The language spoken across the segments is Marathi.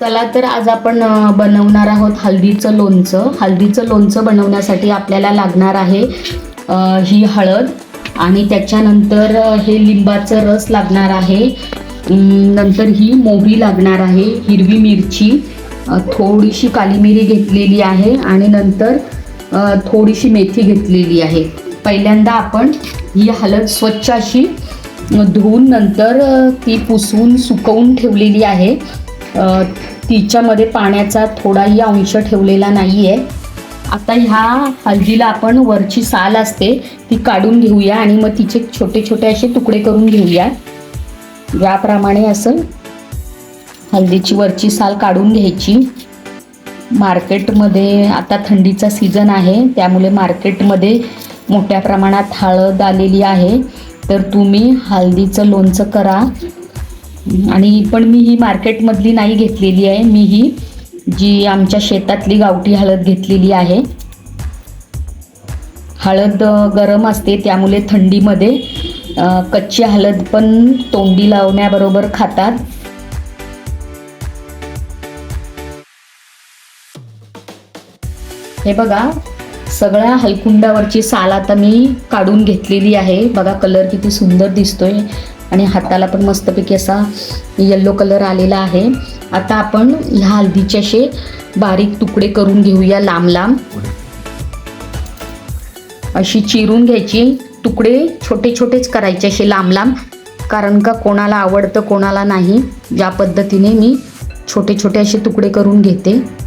चला तर आज आपण बनवणार आहोत हळदीचं लोणचं. हळदीचं लोणचं बनवण्यासाठी आपल्याला लागणार आहे ही हळद. आणि त्याच्यानंतर हे लिंबाचं रस लागणार आहे. नंतर ही मोहरी लागणार आहे हिरवी मिरची. थोडीशी काली मिरी घेतलेली आहे आणि नंतर थोडीशी मेथी घेतलेली आहे. पहिल्यांदा आपण ही हळद स्वच्छ अशी धुवून नंतर ती पुसवून सुकवून ठेवलेली आहे. तिच्यामध्ये पाण्याचा थोडाही अंश ठेवलेला नाही आहे आता ह्या हळदीला आपण वरची साल असते ती काढून घेऊया आणि मग तिचे छोटे छोटे असे तुकडे करून घेऊया. याप्रमाणे असं हळदीची वरची साल काढून घ्यायची. मार्केटमध्ये आता थंडीचा सीझन आहे त्यामुळे मार्केटमध्ये मोठ्या प्रमाणात हळद आलेली आहे. तर तुम्ही हळदीचं लोणचं करा. आणि पण मी ही मार्केटमधली नाही घेतलेली आहे. मी ही जी आमच्या शेतातली गावठी हळद घेतलेली आहे. हळद गरम असते त्यामुळे थंडीमध्ये कच्ची हळद पण तोंडी लावण्याबरोबर खातात. हे बघा सगळ्या हलकुंडावरची साल आता मी काढून घेतलेली आहे. बघा कलर किती सुंदर दिसतोय. आणि हाताला पण मस्तपैकी असा येल्लो कलर आलेला आहे. आता आपण ह्या हळदीचे असे बारीक तुकडे करून घेऊया लांब लांब. अशी चिरून घ्यायची. तुकडे छोटे छोटेच करायचे असे लांब लांब. कारण का कोणाला आवडतं कोणाला नाही. ज्या पद्धतीने मी छोटे छोटे असे तुकडे करून घेते.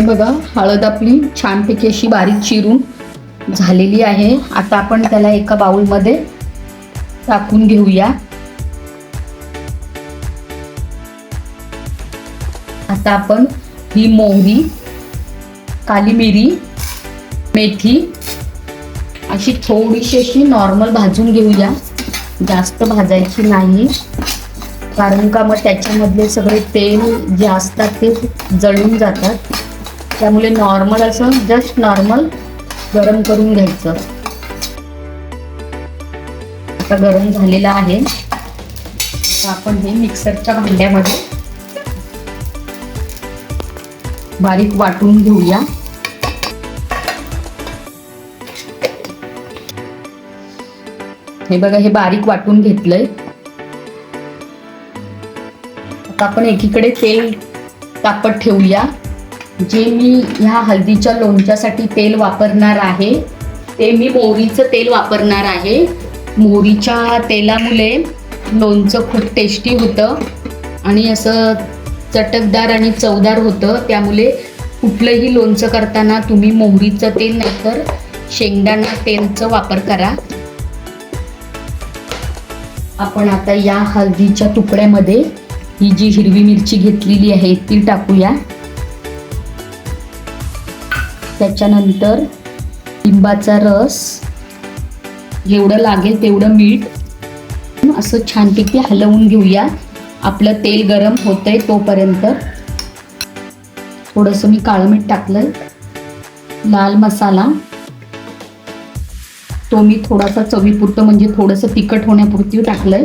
बघा हळद आपली छानपैकी अशी बारीक चिरून झालेली आहे. आता आपण त्याला एका बाउलमध्ये टाकून घेऊया. आता आपण ही मोहरी काली मिरी मेथी अशी थोडीशी अशी नॉर्मल भाजून घेऊया. जास्त भाजायची नाही. कारण का मग त्याच्यामधले सगळे तेल जे असतात ते जळून जातात. त्यामुळे नॉर्मल असं जस्ट नॉर्मल गरम करून घ्यायचं. आता गरम झालेलं आहे. आपण हे मिक्सरच्या भांड्यामध्ये बारीक वाटून घेऊया. हे बघा हे बारीक वाटून घेतलंय. आता आपण एकीकडे तेल तापत ठेवूया. जे मी ह्या हळदीच्या लोणच्यासाठी तेल वापरणार आहे ते मी मोहरीचं तेल वापरणार आहे. मोहरीच्या तेलामुळे लोणचं खूप टेस्टी होतं आणि असं चटकदार आणि चवदार होतं. त्यामुळे कुठलंही लोणचं करताना तुम्ही मोहरीचं तेल नाहीतर शेंगदाणा तेलचं वापर करा. आपण आता या हळदीच्या तुकड्यामध्ये ही जी हिरवी मिरची घेतलेली आहे ती टाकूया. त्याच्यानंतर लिंबाचा रस जेवढं लागेल तेवढं मीठ असं छानपैकी हलवून घेऊया. आपलं तेल गरम होतंय तोपर्यंत. थोडंसं मी काळं मीठ टाकलंय. लाल मसाला. तो मी थोडासा चवीपुरतं म्हणजे थोडंसं तिखट होण्यापुरती टाकलंय.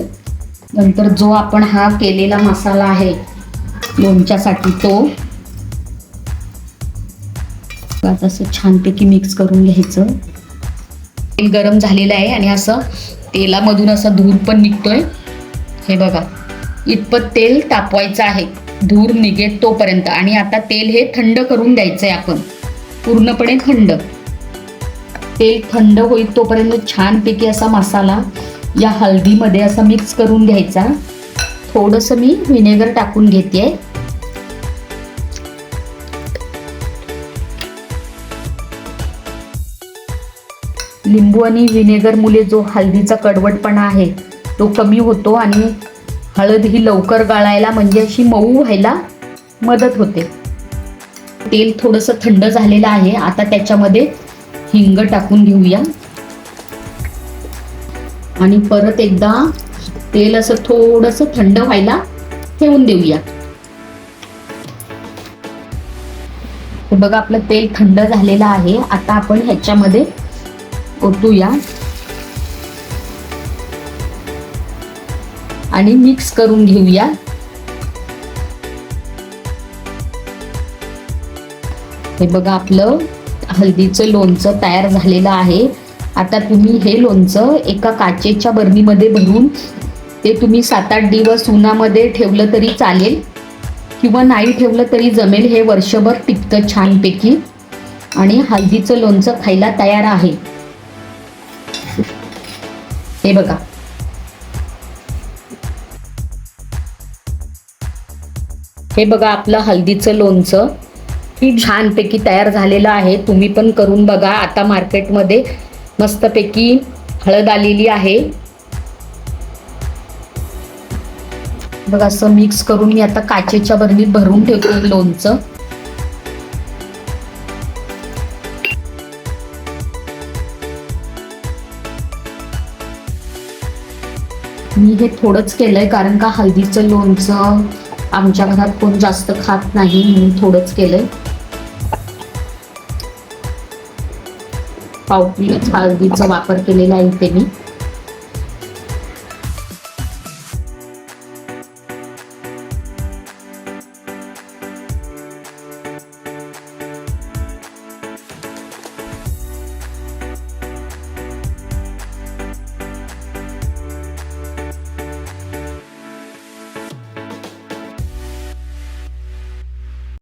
नंतर जो आपण हा केलेला मसाला आहे लोणच्यासाठी तो. आता असं छानपैकी मिक्स करून घ्यायचं. तेल गरम झालेलं आहे आणि असं तेलामधून असा धूर पण निघतोय. हे बघा इतपत तेल तापवायचं आहे. धूर निघेल तोपर्यंत. आणि आता तेल हे थंड करून द्यायचं आहे आपण. पूर्णपणे थंड. तेल थंड होईल तोपर्यंत छानपैकी असा मसाला या हळदीमध्ये असा मिक्स करून घ्यायचा. थोडंसं मी व्हिनेगर टाकून घेते लिंबू आणि व्हिनेगर मुले जो हळदीचा कडवटपणा आहे तो कमी होतो आणि हळद ही लवकर गाळायला म्हणजे अशी मऊ व्हायला मदत होते. तेल थोडंसं थंड झालेलं आहे आता त्याच्यामध्ये हिंग टाकून घेऊया. आणि परत एकदा तेल असं थोडंसं थंड व्हायला ठेवून देऊया. हे बघा आपलं तेल थंड झालेलं आहे. आता आपण ह्याच्यामध्ये ओतूया. आणि मिक्स करून घेऊया. हे बघा आपलं हळदीचं लोणचं तयार झालेलं आहे. आता तुम्ही हे लोणचं एका काचेच्या बरणीमध्ये भरून ते तुम्ही सात आठ दिवस उन्हामध्ये ठेवलं तरी चालेल किंवा नाही ठेवलं तरी जमेल. हे वर्षभर टिकतं छानपैकी. आणि हळदीचं लोणचं खायला तयार आहे. हे बघा. हे बघा आपलं हळदीचं लोणचं. की छानपैकी तयार झालेलं आहे. तुम्ही पण करून बघा. आता मार्केटमध्ये मस्तपैकी हळद आलेली आहे. बघा असं मिक्स करून मी आता काचेच्या बरणीत भरून ठेवते लोणचं. मी हे थोडंच केलंय कारण का हळदीचं लोणचं आमच्या घरात कोण जास्त खात नाही म्हणून थोडंच केलंय. पाव हळदीचा वापर केलेला आहे इथे मी